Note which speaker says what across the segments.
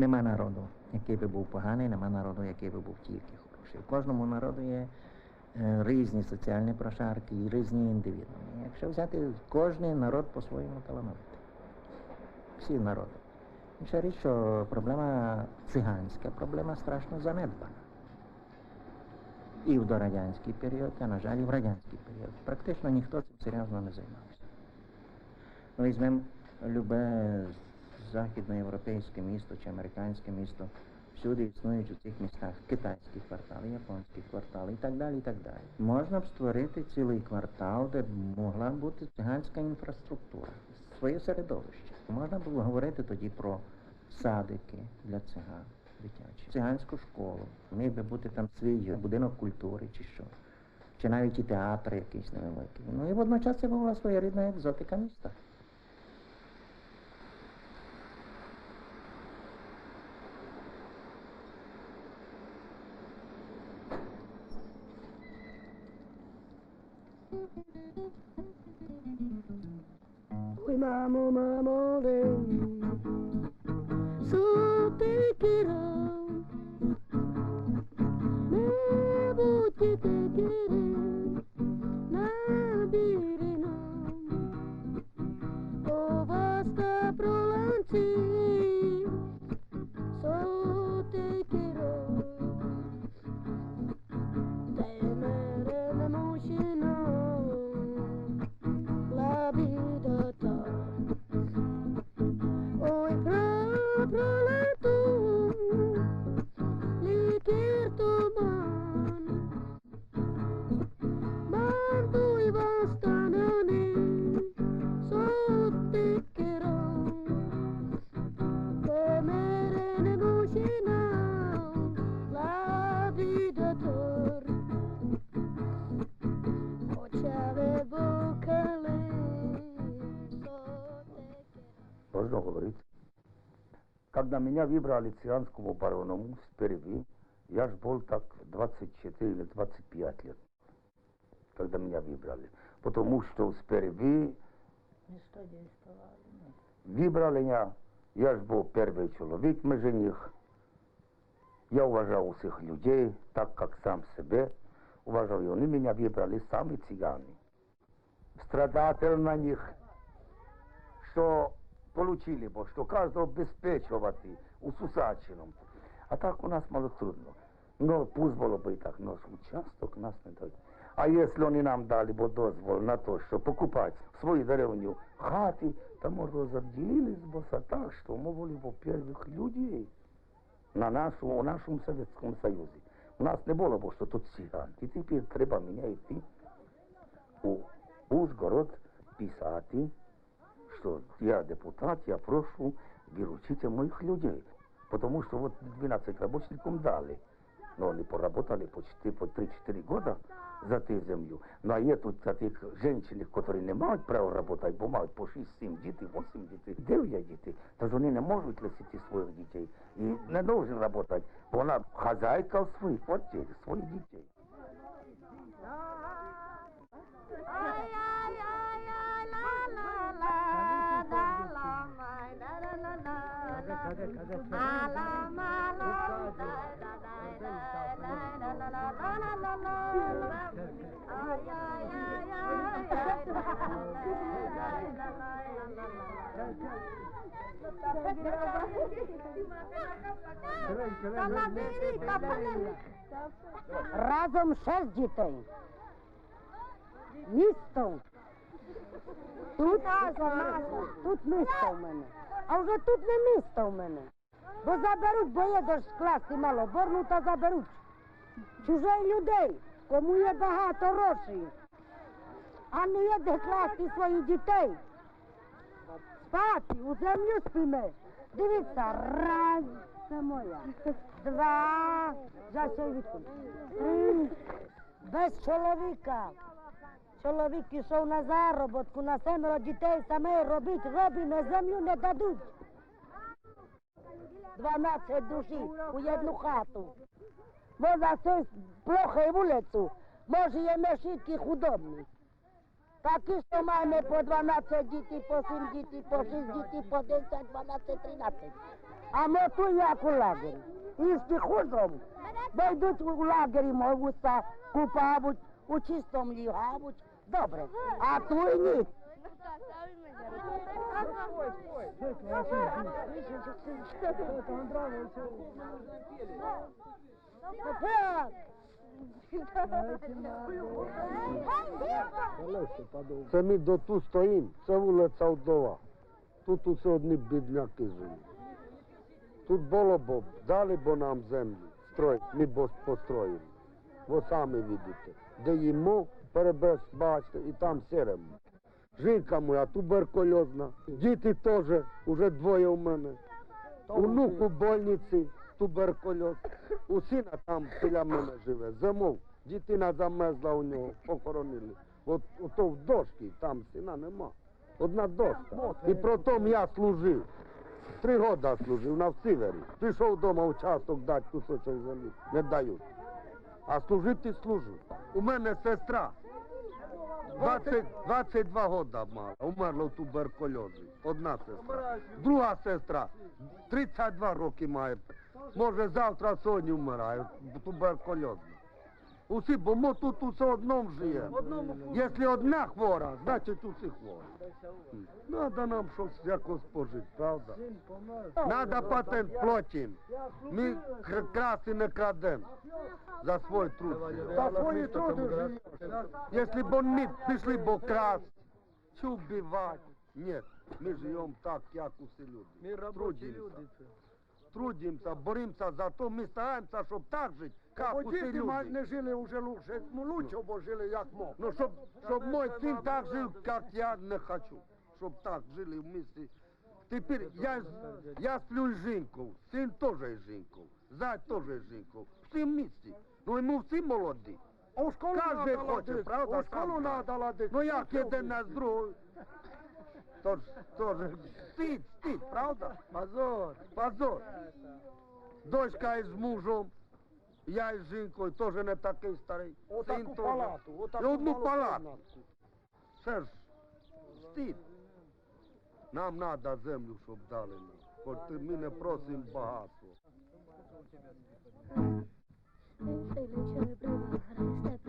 Speaker 1: Нема народу, який би був поганий, нема народу, який би був тільки хороший. У кожному народу є е, різні соціальні прошарки і різні індивідууми. Якщо взяти кожен народ по-своєму талановитий. Всі народи. Інша річ, що проблема циганська, проблема страшно занедбана. І в дорадянський період, а на жаль, і в радянський період. Практично ніхто цим серйозно не займався. Візьмемо любе західноєвропейське місто чи американське місто. Всюди існують у цих містах китайські квартали, японські квартали і так далі. і так далі. Можна б створити цілий квартал, де б могла бути циганська інфраструктура, своє середовище. Можна було говорити тоді про садики для циган дитячі, циганську школу. Міг би бути там свій будинок культури чи що. Чи навіть і театр якийсь невеликий. Ну і водночас це була своєрідна екзотика міста.
Speaker 2: Oui, maman,
Speaker 3: maman, soupe, pirogue. Меня выбрали цыганскому бароному Переви, я ж был так 24 или 25 лет, когда меня выбрали. Потому что с Переви выбрали меня, я ж был первый человек между них. Я уважал всех людей, так как сам себе уважал. И они меня выбрали сами цыгане. Страдатель на них, що получили бо, що кожного обезпечувати у Сусачином. А так у нас мало трудно. Ну, пусть було би і так, но участок нас не дають. А якщо вони нам дали бо дозвол на те, що покупати в свою деревню хати, то розоділились бо за так, що ми були бо перших людей на нашу, у нашому Совєтському Союзі. У нас не було бо, що тут циган. І тепер треба мені йти у Ужгород писати, что я депутат, я прошу выручите моих людей. Потому что вот 12 работникам дали. Но они поработали почти по 3-4 года за эту землю. Ну а є тут таких женщин, которые не мають права работать, бо мають по 6-7 дітей, 8 дітей, 9 дітей. Тож вони не можуть лишити своїх дітей. І не должен работать, бо вона хазяйка в своїй квартирі, своїх дітей.
Speaker 4: Разом шесть дітей. Місто. Тут, тут місто в мене. А вже тут не місто в мене. Бо заберуть, бо є ж скласти малоборну, та заберуть. Чужих людей, кому є багато грошей. А не є де класти своїх дітей. Спати, у землю спимо. Дивіться, раз, це моя. Два, за чоловіком. Три, без чоловіка. Чоловік пішов на заробітку, на семеро дітей саме робить, робить, на землю не дадуть. Дванадцять душі у одну хату. Можна щось плохо вулицю, може є мешітки худобні. Такі, що маємо по 12 дітей, по 7 дітей, по 6 дітей, по 10, 12, 13. А ми ту як у лагері. Їсти хужом. Бо йдуть у лагері, мовуться, купавуть, у чистому лігавуть. Добре. А ту і ні.
Speaker 5: Це ми до тут стоїмо, це вулиця Вдова. Тут усе одні бідняки живуть. Тут було б, дали б нам землю, строїть, ми б построїли. Ви самі видите. Де їмо, перебеж, бачите, і там сіремо. Жінка моя туберкульозна, діти теж, уже двоє у мене. Онук у больниці, туберкульоз. У сина там біля мене живе. Зимов, дитина замерзла у нього, похоронили. От ото в дошці, там сина нема. Одна дошка. І протом я служив. Три роки служив на севері. Прийшов вдома участок дати кусочок землі. Не дають. А служити служу. У мене сестра. 20, 22 года мала, умерла в туберкульозі. Одна сестра. Друга сестра, 32 роки має. Може завтра сьогодні вмирає, туберкульозна. Усі, бо ми тут усе одному живемо. Якщо одна хвора, значить усі хворі. Надо нам щось якось пожити, правда? Надо патент платим. Ми кр- краси не крадемо за свій труд.
Speaker 3: За свої труди живеш.
Speaker 5: Если бы они пришли бы красть, что убивать? Нет, мы живем так, как усе люди.
Speaker 6: Ми робочі люди. це.
Speaker 5: Трудимся, боремся за то, мы стараемся, чтобы так жить, как
Speaker 3: Бо
Speaker 5: усе
Speaker 3: діти ма-
Speaker 5: люди.
Speaker 3: не жили вже лучше, ну лучше, бо жили як мог.
Speaker 5: Ну, чтоб, чтоб мой сын так жил, как я не хочу. Чтоб так жили вместе. Теперь я, я сплю с жінкою, сын тоже с жінкою, зять тоже с жінкою. Всі вместе. Ну, ему всі молоді.
Speaker 3: А у школу
Speaker 5: Кожен
Speaker 3: надо
Speaker 5: хоче,
Speaker 3: ладити,
Speaker 5: правда,
Speaker 3: У школу
Speaker 5: сам
Speaker 3: надо ладити.
Speaker 5: Ну як один на другий? Тож, тож, стид, стид, правда?
Speaker 6: Позор.
Speaker 5: Позор. Дочка із мужем, я із жінкою, теж не такий старий. Син
Speaker 3: Отаку
Speaker 5: теж.
Speaker 3: палату,
Speaker 5: І
Speaker 3: отаку
Speaker 5: одну
Speaker 3: малу
Speaker 5: палату.
Speaker 3: кімнатку.
Speaker 5: Це ж стид. Нам треба землю, щоб дали нам. Хоч ми не просимо багатство.
Speaker 2: Felice prevareste prevaru,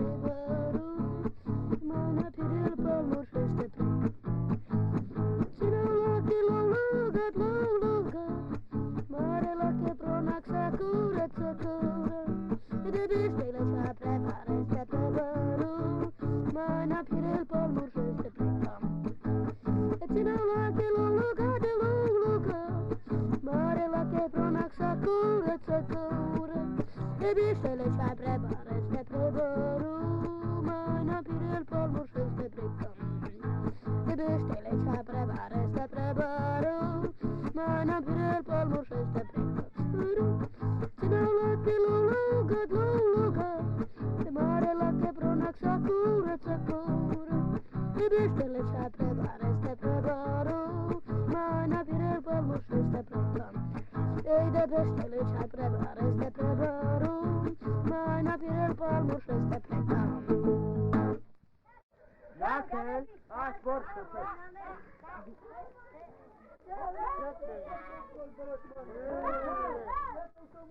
Speaker 2: bișele și-ai prebare Este prevărul, mai înapire el polmul și este plicăm Bișele și-ai prebare Este prevărul, mai înapire el polmul și este Ei de peștele ce-ai prebar este pe bărul Mai napirel palmuș este pe palmuș
Speaker 4: Dacă aș vor să se...
Speaker 2: Thank you.